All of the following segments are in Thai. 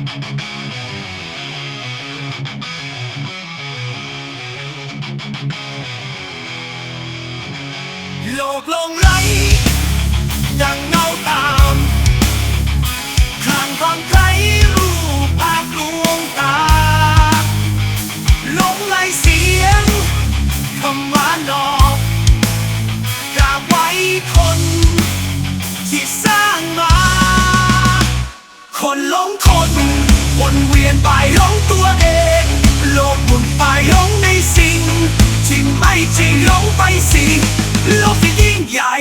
หลอกลงไรดัง ไปหลงในสิ่งที่ไม่จริงหลงไปสิโลกที่ยิ่งใหญ่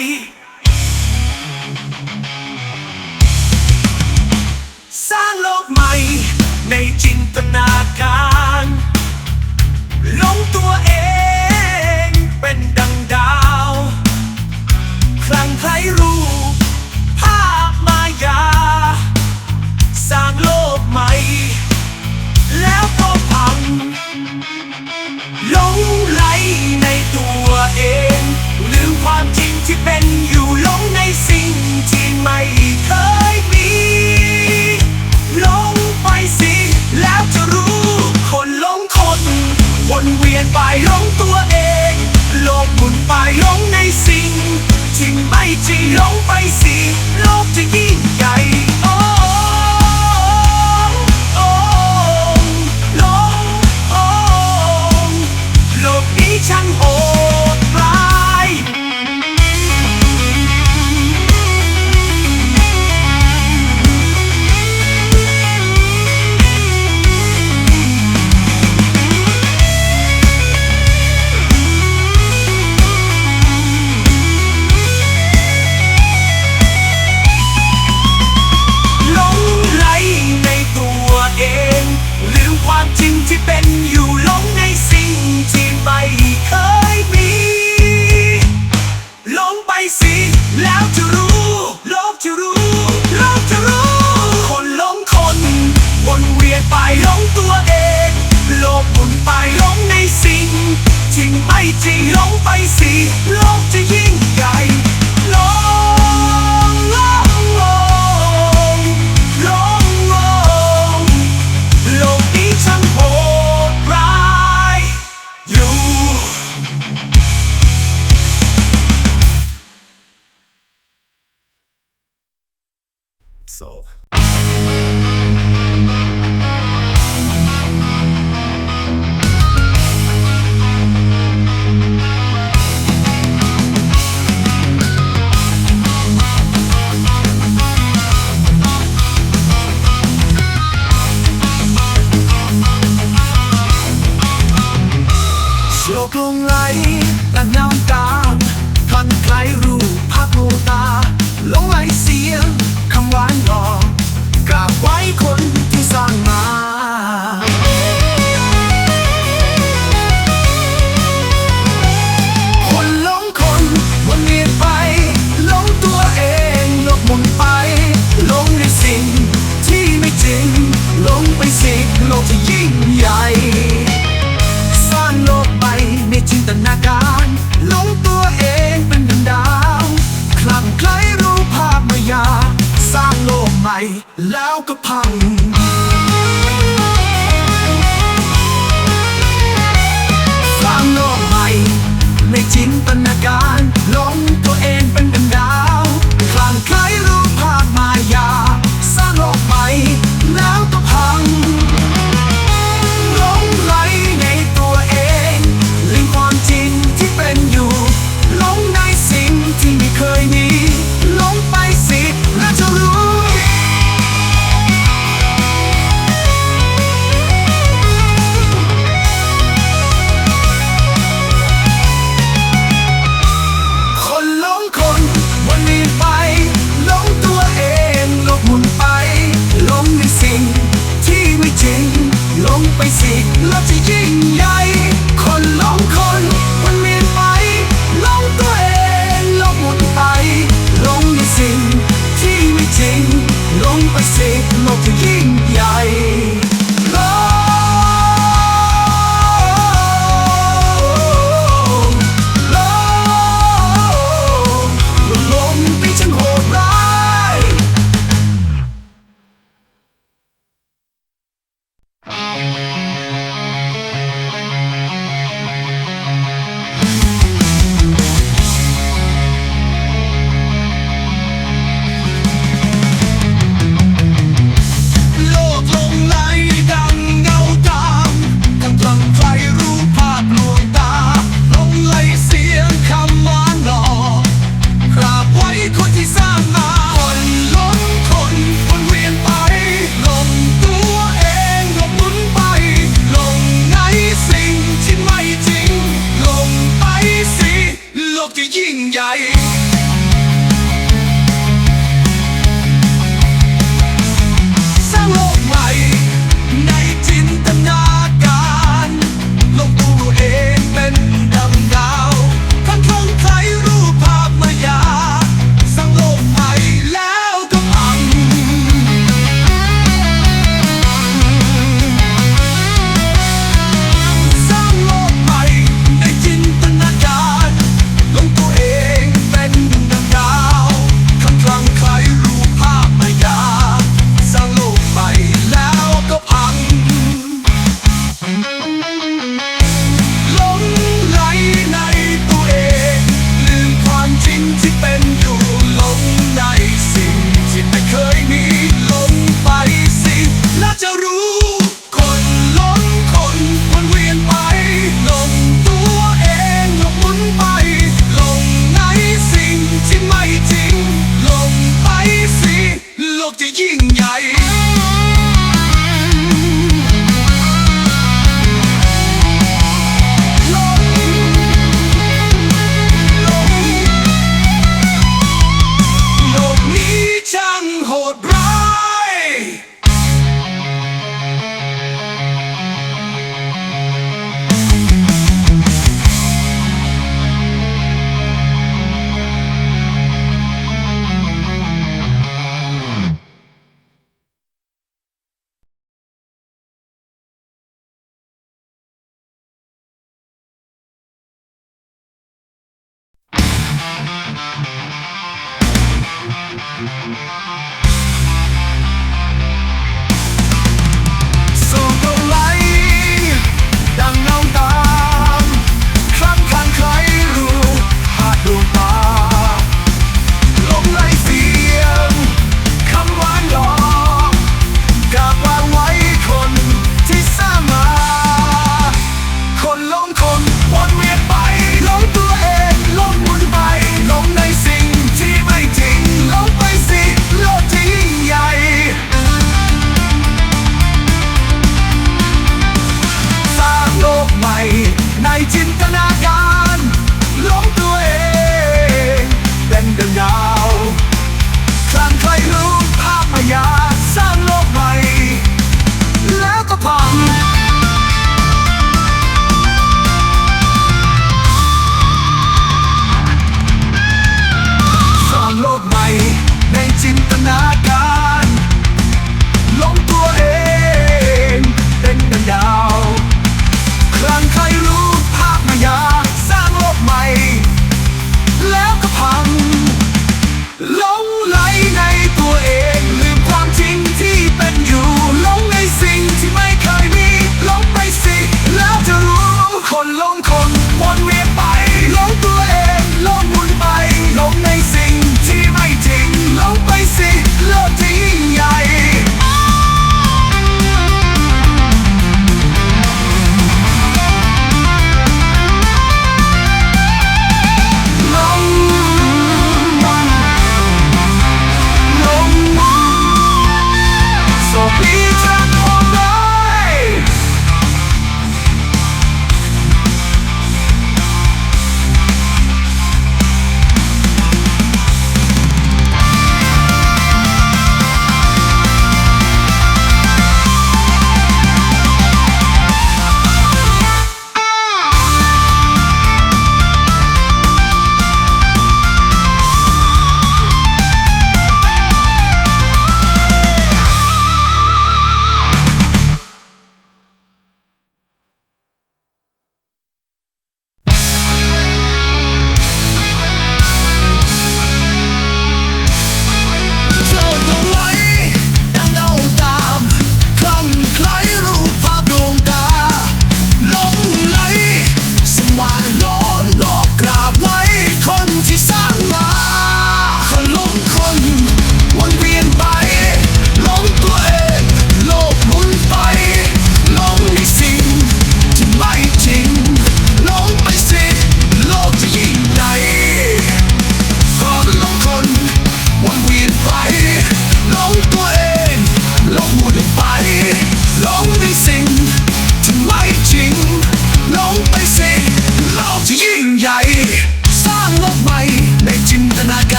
ไปลงตัวเอง โลกหมุนไปลงในสิ่ง จริงไม่จริงหลงไปสิ โลกจะยิ่งใหญ่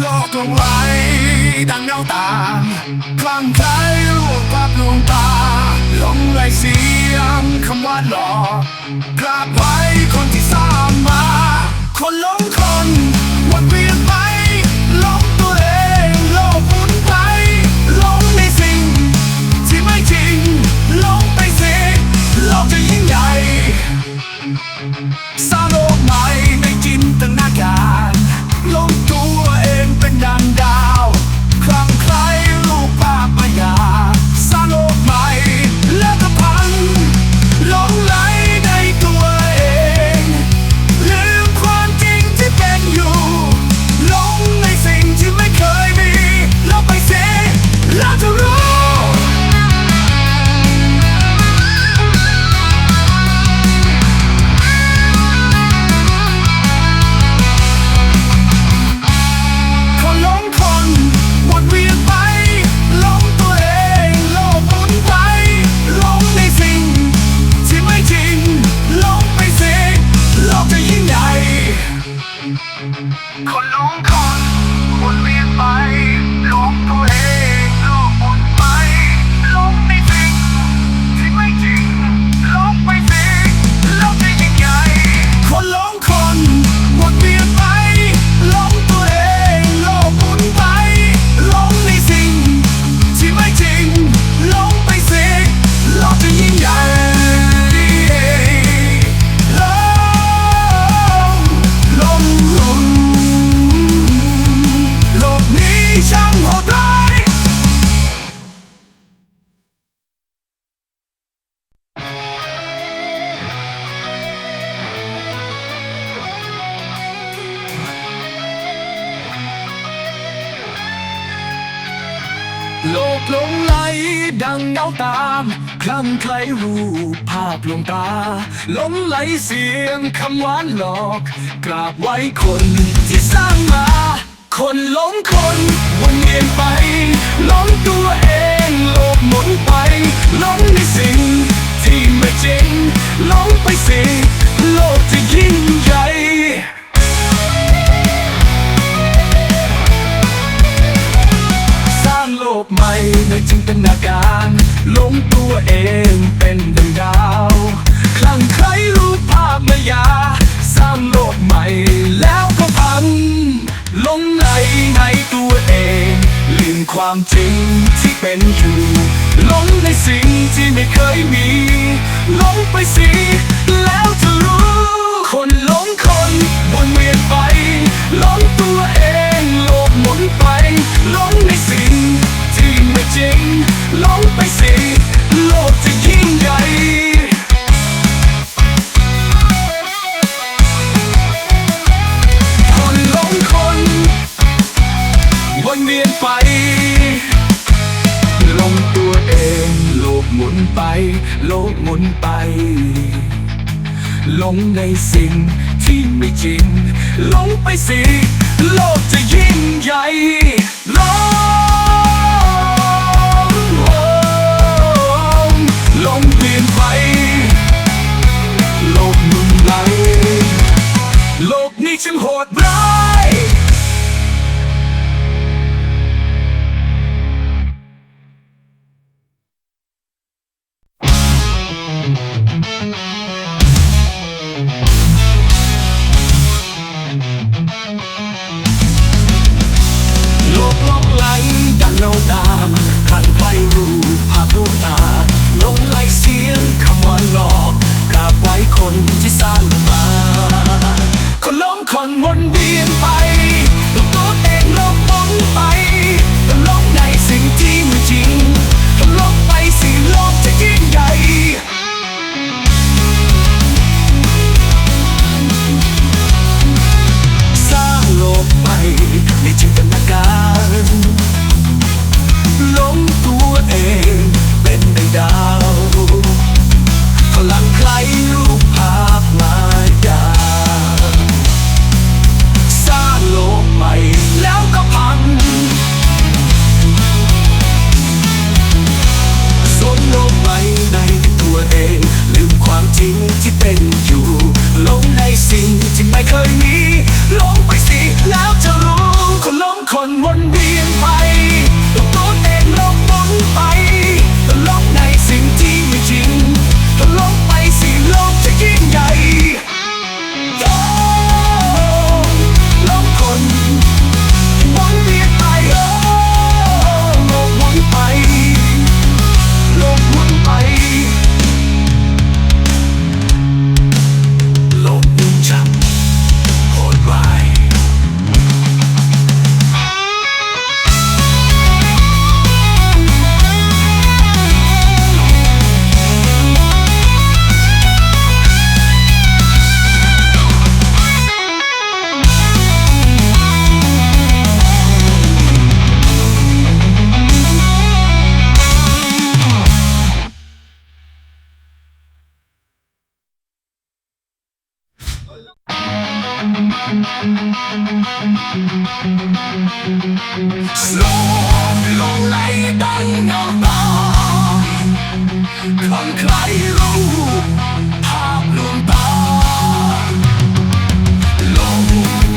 โลกลงไว้ดังเงาตามคลั่งไคล้รวบภาพลวงตาลงไหลเสียงคำว่าหลอกกราบไว้คนที่สร้างมา คนล้มคนวันวี หลงคนวนเวียนไปหลงตัวเอง หลงไหลดังเงาตามคลั่งไคล้รูปภาพลวงตาหลงไหลเสียงคำหวานหลอก กราบไว้คนที่สร้างมา คนหลงคนวนเวียนไปหลงตัวเองโลกหมุนไปหลงในสิ่งที่ไม่จริงหลงไปสิโลกจะยิ่งใหญ่ กใหม่ในจินตนาการหลงตัวเองเป็นดังดาวคลั่งไคล้รูปภาพมายา สร้างโลกใหม่แล้วก็พังหลงไหลในตัวเอง ลืมความจริงที่เป็นอยู่หลงในสิ่งที่ไม่เคยมีหลงไปสิแล้วจะรู้ คนหลงคนวนเวียนไปหลงตัวเองโลก หมุนไปหลงในสิ่งที่ไม่จริงหลงไปสิโลกจะยิ่งใหญ่คนหลงคนวนเวียนไปหลงตัวเอง โลกหมุนไป โลกหมุนไปหลงในสิ่ง ที่ไม่จริงหลงไปสิ โลกจะยิ่งใหญ่ลงลงเปลี่ยนไป โลกมุนไหลโลกนี้ช่างโหดร้าย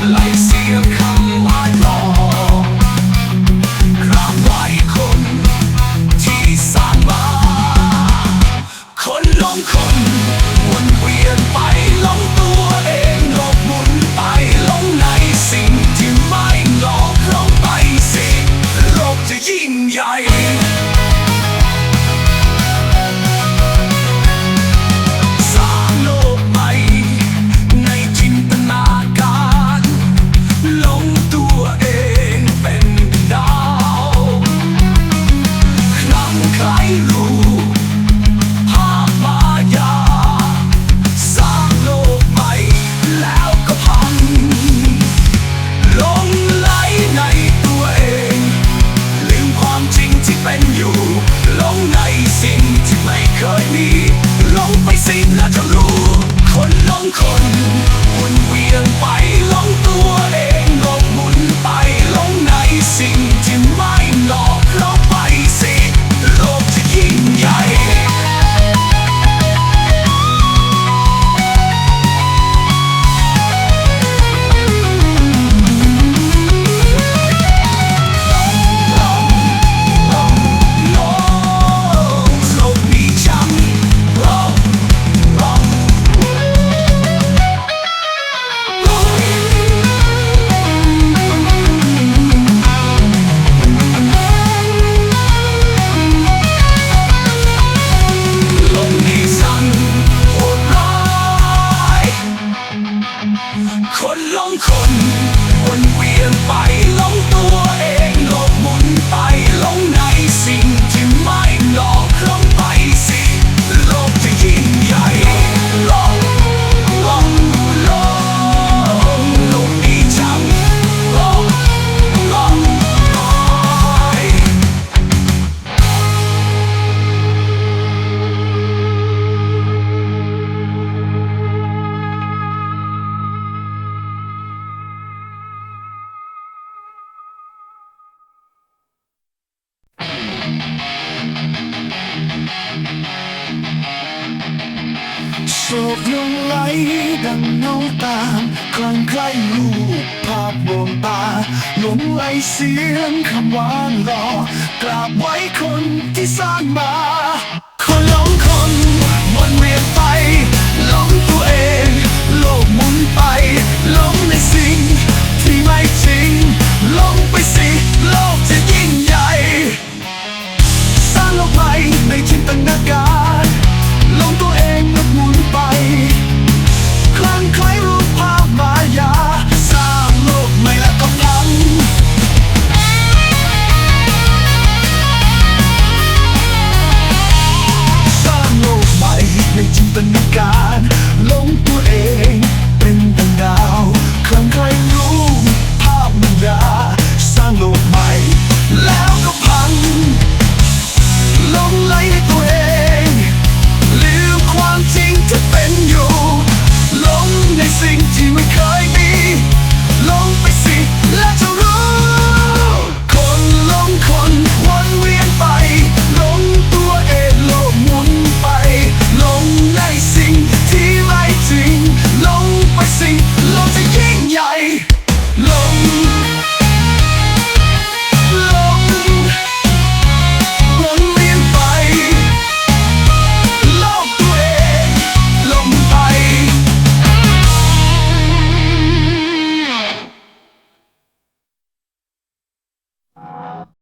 Lies